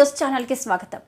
News ఛానల్కి స్వాగతం.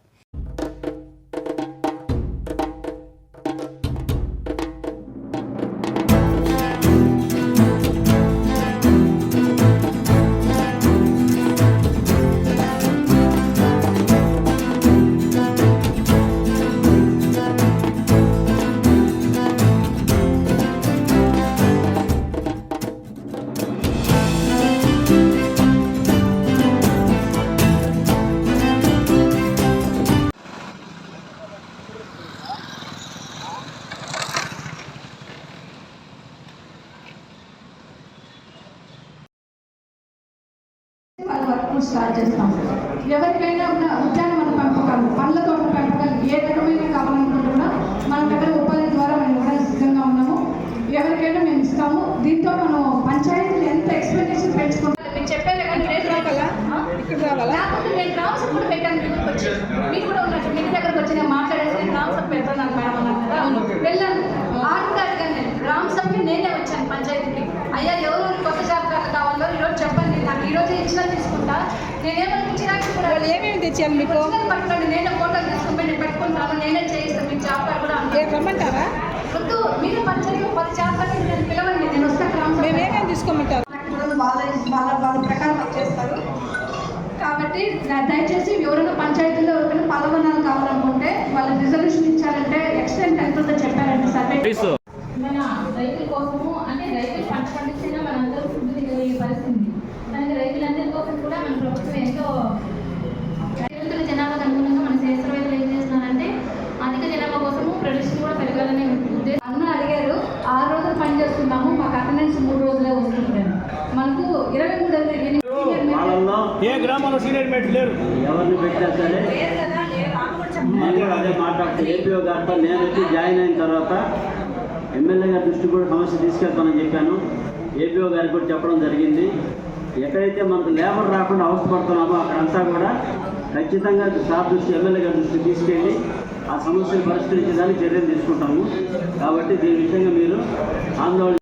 Start చేస్తాం. ఎవరికైనా ఉన్న ఉద్యానవన పెంపకాలు పండ్ల తోట పెంపకాలు ఏ రకమైన కావాలనుకుంటే కూడా మన దగ్గర ఉపాధి ద్వారా మేము ఇవ్వడానికి సిద్ధంగా ఉన్నాము. ఎవరికైనా మేము ఇస్తాము. దీంతో మనం పంచాయతీలు ఎంత ఎక్స్పెండిచర్ పెంచుకుంటాం? మీరు చెప్పారు కానీ రేపు రావాలా? ఇక్కడ రావాలా? లేకపోతే నేను గ్రామ సభ్యులు పెట్టాను మీ దగ్గరకు వచ్చి మీరు కూడా ఉన్నట్టు మీ దగ్గరకు వచ్చి నేను మాట్లాడేసి నేను గ్రామ సభ పెడతాను మేడం అన్నాను కదా? వెళ్ళాను. ఆరు కూడా అడిగాను నేను గ్రామ సభ్యులు నేనే వచ్చాను పంచాయతీకి. అయ్యా ఎవరు కొత్త జాబ్ కార్డు కావాలో ఈరోజు చెప్పండి. నాకు ఈ రోజు ఇచ్చినా తీసుకుంటా. కూడా వాళ్ళు ఏమేమి తెచ్చారు మీకు? రమ్మంటారా? ఏమేమి తీసుకోమంటారు? కూడా వాళ్ళ వాళ్ళ వాళ్ళ ప్రకారం కాబట్టి దయచేసి ఎవరైనా పంచాయతీలో ఎవరికైనా పలవనాలు కావాలనుకుంటే వాళ్ళు రిజల్యూషన్ ఇచ్చారంటే ఎక్స్టెంట్ ఎంత ఉందో చెప్పారంటే సర్వే ఏ గ్రామంలో సీనియర్ మేట్ లేరు? ఎవరిని పెట్టినా సరే. కూడా అదే మాట్లాడుతూ ఏపీఓ గారితో నేను వచ్చి జాయిన్ అయిన తర్వాత ఎమ్మెల్యే గారి దృష్టికి కూడా సమస్య తీసుకెళ్తానని చెప్పాను. ఏపీఓ గారికి కూడా చెప్పడం జరిగింది. ఎక్కడైతే మనకు లేబర్ రాకుండా అవసరపడుతున్నామో అక్కడంతా కూడా ఖచ్చితంగా సార్ దృష్టి ఎమ్మెల్యే గారి దృష్టికి తీసుకెళ్ళి ఆ సమస్యను పరిష్కరించడానికి చర్యలు తీసుకుంటాము. కాబట్టి దీని విషయంగా మీరు ఆందోళన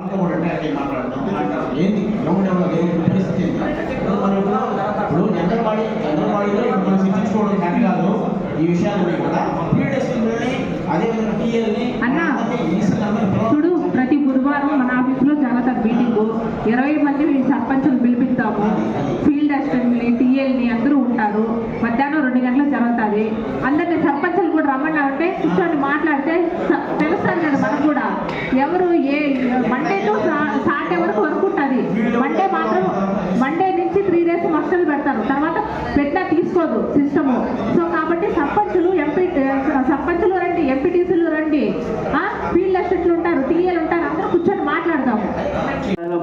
ఏంటి గ్రౌండ్ లెవెల్ పరిస్థితి ఏంటి? ఇప్పుడు మనం ఇప్పుడు ఇప్పుడు జనరల్వాడి జనరల్వాడిలో మనం శిక్షించుకోవడం కరెక్ట్ కాదు. ఈ విషయాలన్నీ కూడా పీడిఎస్ఎల్ని అదేవిధంగా టీఎల్ని అన్నా, చూడు ప్రతి బుధవారం మన ఆఫీసులో జరుగుతుంది మీటింగ్. ఇరవై మంది సర్పంచులు పిలిపిస్తాము. ఫీల్డ్ అసిస్టెంట్ని టీఎల్ని అందరూ ఉంటారు. మధ్యాహ్నం రెండు గంటలకు జరుగుతుంది అందరిని సర్పంచులు కూడా రమ్మన్నామంటే కూర్చొని మాట్లాడితే స- తెలుస్తుంది కదా మనకు కూడా ఎవరు ఏ మండే టు సాటర్డే వరకు వరకు ఉంటుంది. మండే మాత్రం మండే నుంచి త్రీ డేస్ మస్టలు పెడతారు. తర్వాత పెట్టినా తీసుకోదు సిస్టము సో కాబట్టి సర్పంచులు ఎంపీ సర్పంచులు రండి ఎంపీటీసీలు రండి. ఫీల్డ్ అసిస్టెంట్లు ఉంటారు టీఏలు ఉంటారు అందరూ కూర్చొని మాట్లాడదాము.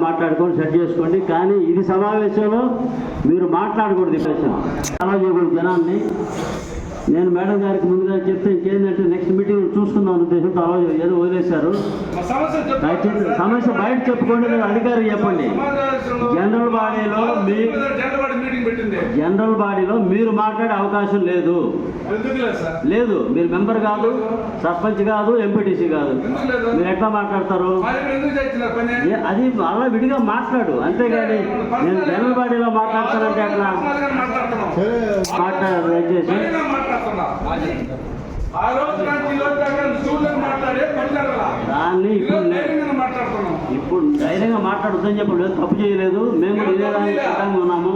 మాట్లాడుకొని సెట్ చేసుకోండి. కానీ ఇది సమావేశంలో మీరు మాట్లాడకూడదు ఈ జనాన్ని. నేను మేడం గారికి ముందుగా చెప్తే ఇంకేంటంటే నెక్స్ట్ మీటింగ్ చూసుకుందాం ఉద్దేశంతో ఆలోచన ఏదో వదిలేశారు. సమస్య దయచేసి సమస్య బయట చెప్పుకోండి అధికారులు చెప్పండి. జనరల్ బాడీలో మీ జనరల్ బాడీలో మీరు మాట్లాడే అవకాశం లేదు. లేదు సార్? లేదు మీరు మెంబర్ కాదు సర్పంచ్ కాదు ఎంపీటీసీ కాదు. మీరు ఎట్లా మాట్లాడతారు? అది అలా విడిగా మాట్లాడు అంతేగాని నేను జనరల్ బాడీలో మాట్లాడతానంటే మాట్లాడుతున్నాం. మాట్లాడారు దయచేసి దాన్ని ఇప్పుడు రోజు నే- ధైర్యంగా మాట్లాడుతున్నాం ఇప్పుడు ధైర్యంగా మాట్లాడుతుందని చెప్పి తప్పు చేయలేదు. మేము ఉన్నాము.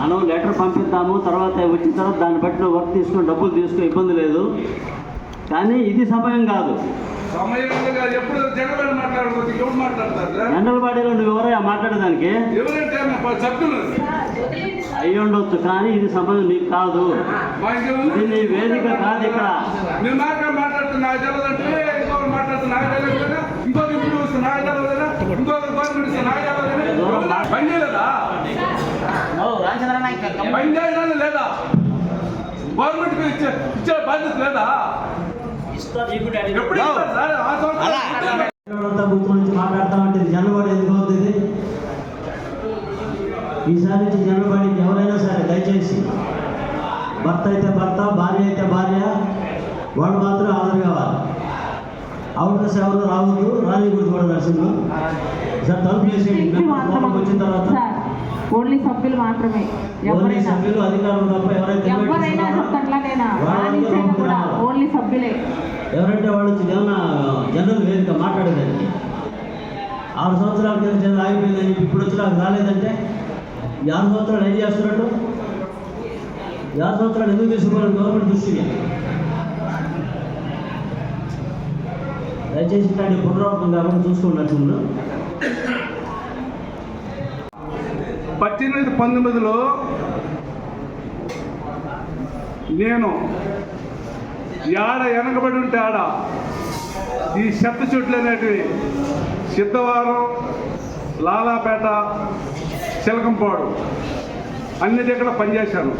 మనం లెటర్ పంపిద్దాము తర్వాత వచ్చిన తర్వాత దాన్ని బట్టి వర్క్ తీసుకుని డబ్బులు తీసుకో ఇబ్బంది లేదు. కానీ ఇది సమయం కాదు. జనరల్ బాడీలో నువ్వు ఎవరయ్యా మాట్లాడేదానికి? అయి ఉండొచ్చు కానీ ఇది సమయం నీకు కాదు. ఇది నీ వేదిక కాదు ఇక్కడ. ఇప్పుడు గవర్నమెంట్ లేదా? గవర్నమెంట్ ఇచ్చే ఇచ్చే బాధ్యత లేదా? ఎప్పుడు మాట్లాడతామంటే ఎందుకు అవుతుంది ఈసారి నుంచి బాడీకి ఎవరైనా సరే దయచేసి భర్త అయితే భర్త భార్య అయితే భార్య వాడు మాత్రం హాజరు కావాలి అవుటర్స్ ఎవరు రావద్దు రానికూడదు కూడా నర్సింగ్ సార్ తలుపు వచ్చిన తర్వాత ఓన్లీ సభ్యులు మాత్రమే. ఓన్లీ సభ్యులు అధికారులు తప్ప ఎవరైతే ఎవరైనా ఓన్లీ సభ్యులే. ఎవరంటే వాళ్ళు ఏమన్నా జనరల్ వేదిక మాట్లాడేదానికి ఆరు సంవత్సరాల కింద ఆగిపోయిందని ఇప్పుడు వచ్చి నాకు రాలేదంటే ఆరు సంవత్సరాలు ఏం చేస్తున్నట్టు సంవత్సరాలు ఎందుకు తీసుకోవాలి గవర్నమెంట్ దృష్టికి? దయచేసి ఇట్లాంటి పునరావృతం కాకుండా చూసుకున్నట్లు పద్దెనిమిది పంతొమ్మిదిలో నేను యాడ వెనకబడి ఉంటే ఆడ ఈ చెత్త చెట్లు అనేటివి సిద్ధవారం లాలాపేట చిలకంపాడు. అన్ని దగ్గర పనిచేశాను.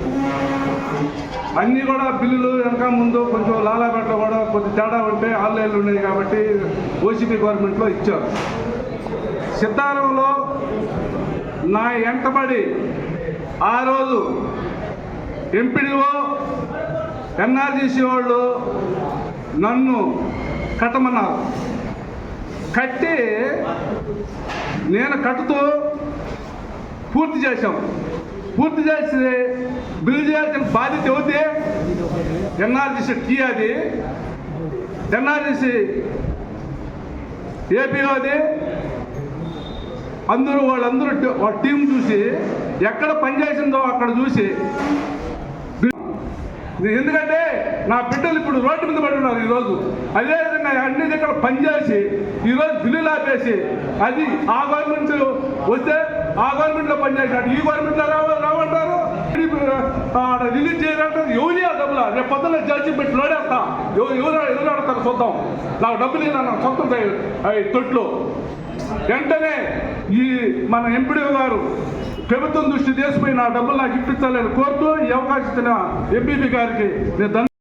అన్నీ కూడా బిల్లులు వెనక ముందు కొంచెం లాలాపేటలో కూడా కొద్ది తేడా ఉంటే ఆన్లైన్లు ఉన్నాయి కాబట్టి ఓసీపీ గవర్నమెంట్లో ఇచ్చారు. సిద్ధారంలో నా ఎంటబడి ఆ రోజు ఎంపీడీఓ ఎన్ఆర్జీసీ వాళ్ళు నన్ను కట్టమన్నారు. కట్టి నేను కట్టుతూ పూర్తి చేశాం. పూర్తి చేసి బిల్లు చేయాల్సిన బాధ్యత అవుతే ఎన్ఆర్జీసీ టీ అది ఎన్ఆర్జీసీ ఏపీఓది అందరూ వాళ్ళందరూ వాళ్ళ టీం చూసి ఎక్కడ పనిచేసిందో అక్కడ చూసి ఎందుకంటే నా బిడ్డలు ఇప్పుడు రోడ్డు మీద పడి ఉన్నారు ఈరోజు. అదేవిధంగా అన్ని దగ్గర పనిచేసి ఈరోజు బిల్లులు ఆపేసి అది ఆ గవర్నమెంట్ వస్తే ఆ గవర్నమెంట్లో పనిచేసినట్టు ఈ గవర్నమెంట్లో రావ రావంటారు? ఆడ రిలీజ్ చేయాలంటారు ఎవరి ఆ డబ్బులు? రేపు పొద్దున్న జడ్జి పెట్టి లోడేస్తా. ఎవరు ఎవరు ఆడతారు చూద్దాం నాకు డబ్బులు ఇవ్వాలి సొంతం తొట్లు. వెంటనే ఈ మన ఎంపీడీ గారు ప్రభుత్వం దృష్టి చేసిపోయి నా డబ్బులు నాకు ఇప్పించాలని కోరుతూ ఈ అవకాశం ఇచ్చిన ఎంపీపీ గారికి నేను